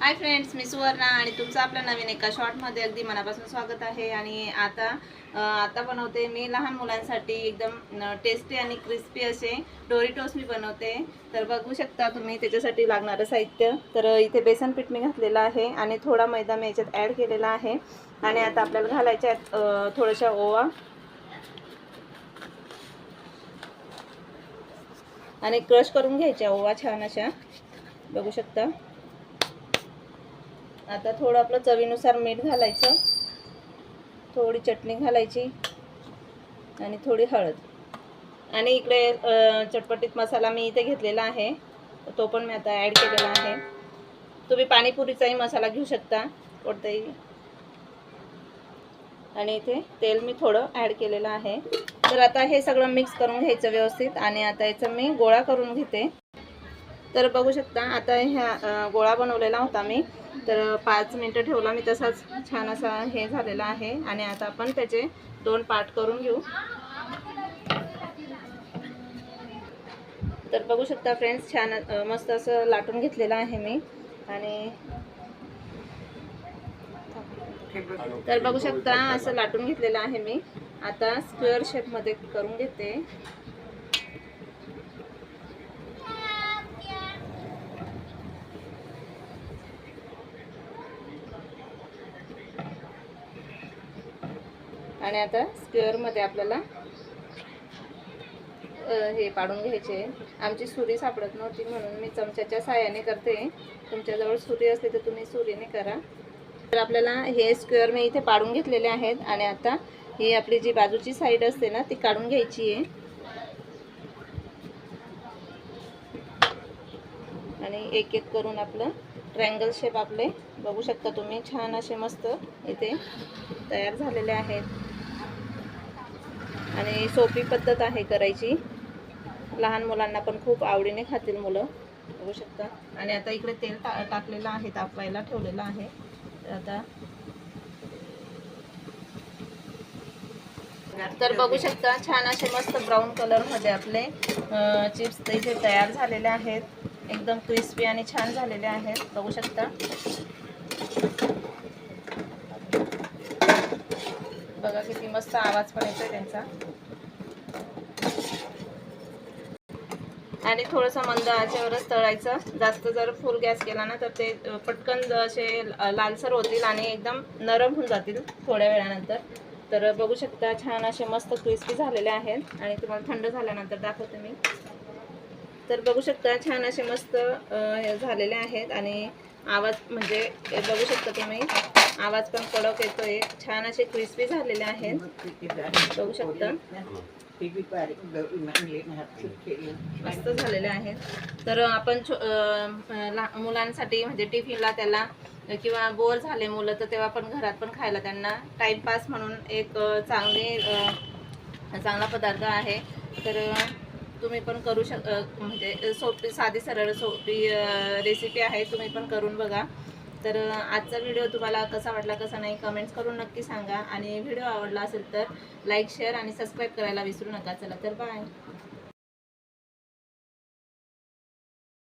Hi friends मी सुवर्णा आणि तुमचं आपल्या नवीन एका शॉर्टमध्ये अगदी मनापासून स्वागत आहे. आणि आता आता बनवते मी लहान मुलांसाठी एकदम टेस्टी आणि क्रिस्पी असे डोरीटोस मी बनवते. तर बघू शकता तुम्ही त्याच्यासाठी लागणारं साहित्य. तर इथे बेसन पीठ मी घातलेलं आहे आणि थोडा मैदा मी याच्यात ॲड केलेला आहे. आणि आता आपल्याला घालायच्या आहेत थोड्याशा ओवा. आणि क्रश करून घ्यायच्या ओवा छान अशा. बघू शकता. आता थोडं आपलं चवीनुसार मीठ घालायचं. थोडी चटणी घालायची आणि थोडी हळद. आणि इकडे चटपटीत मसाला मी इथे घेतलेला आहे. तो पण मी आता ॲड केलेला आहे. तुम्ही पाणीपुरीचाही मसाला घेऊ शकता. कोणताही. आणि इथे तेल मी थोडं ॲड केलेलं आहे. तर आता हे सगळं मिक्स करून घ्यायचं व्यवस्थित आणि आता याचं मी गोळा करून घेते. तर बघू शकता आता ह्या गोळा बनवलेला होता मी. तर पाच मिनटं ठेवला मी तसाच छान असा हे झालेला आहे. आणि आता आपण त्याचे दोन पार्ट करून घेऊ. तर बघू शकता फ्रेंड्स छान मस्त असं लाटून घेतलेलं आहे मी. आणि तर बघू शकता असं लाटून घेतलेलं आहे मी. आता स्क्वेअर शेपमध्ये करून घेते. आणि आता स्क्वेअरमध्ये आपल्याला हे पाडून घ्यायचे आमची सुरी सापडत नव्हती म्हणून मी चमच्याच्या साह्याने करते. तुमच्याजवळ सुरी असते तर तुम्ही सुरीने करा. तर आपल्याला हे स्क्वेअर मी इथे पाडून घेतलेले आहेत आणि आता ही आपली जी बाजूची साईड असते ना ती काढून घ्यायची आहे. आणि एक एक करून आपलं ट्रँगल शेप आपले बघू शकता तुम्ही छान असे मस्त इथे तयार झालेले आहेत. आणि सोपी पद्धत आहे करायची. लहान मुलांना पण खूप आवडीने खातील मुलं. बघू शकता. आणि आता इकडे तेल टा टाकलेलं आहे तापवायला ठेवलेलं आहे. तर आता तर बघू शकता छान असे मस्त ब्राऊन कलरमध्ये आपले चिप्स इथे तयार झालेले आहेत. एकदम क्रिस्पी आणि छान झालेले आहेत. बघू शकता. बघा किती मस्त आवाज पण येतोय त्यांचा. आणि थोडंसं मंद आचेवरच तळायचं. जास्त जर फुल गॅस केला ना तर ते पटकन असे लालसर होतील आणि एकदम नरम होऊन जातील थोड्या वेळानंतर. तर बघू शकता छान असे मस्त क्रिस्पी झालेले आहेत. आणि तुम्हाला थंड झाल्यानंतर दाखवते मी. तर बघू शकता छान असे मस्त हे झालेले आहेत आणि आवाज म्हणजे बघू शकता तुम्ही आवाज पण कडक येतोय. छान असे क्रिस्पी झालेले आहेत. बघू शकता. मस्त झालेले आहेत. तर आपण छो- मुलांसाठी म्हणजे टिफिनला त्याला किंवा बोर झाले मुलं तर तेव्हा पण घरात पण खायला त्यांना टाईमपास म्हणून एक चांगले चांगला पदार्थ आहे. तर तुम्ही पण करू शक म्हणजे सोपी साधी सरळ सोपी रेसिपी आहे तुम्ही पण करून बघा. तर आजचा व्हिडिओ तुम्हाला कसा वाटला कसा नाही कमेंट्स करून नक्की सांगा. आणि व्हिडिओ आवडला असेल तर लाईक शेअर आणि सबस्क्राईब करायला विसरू नका. चला तर बाय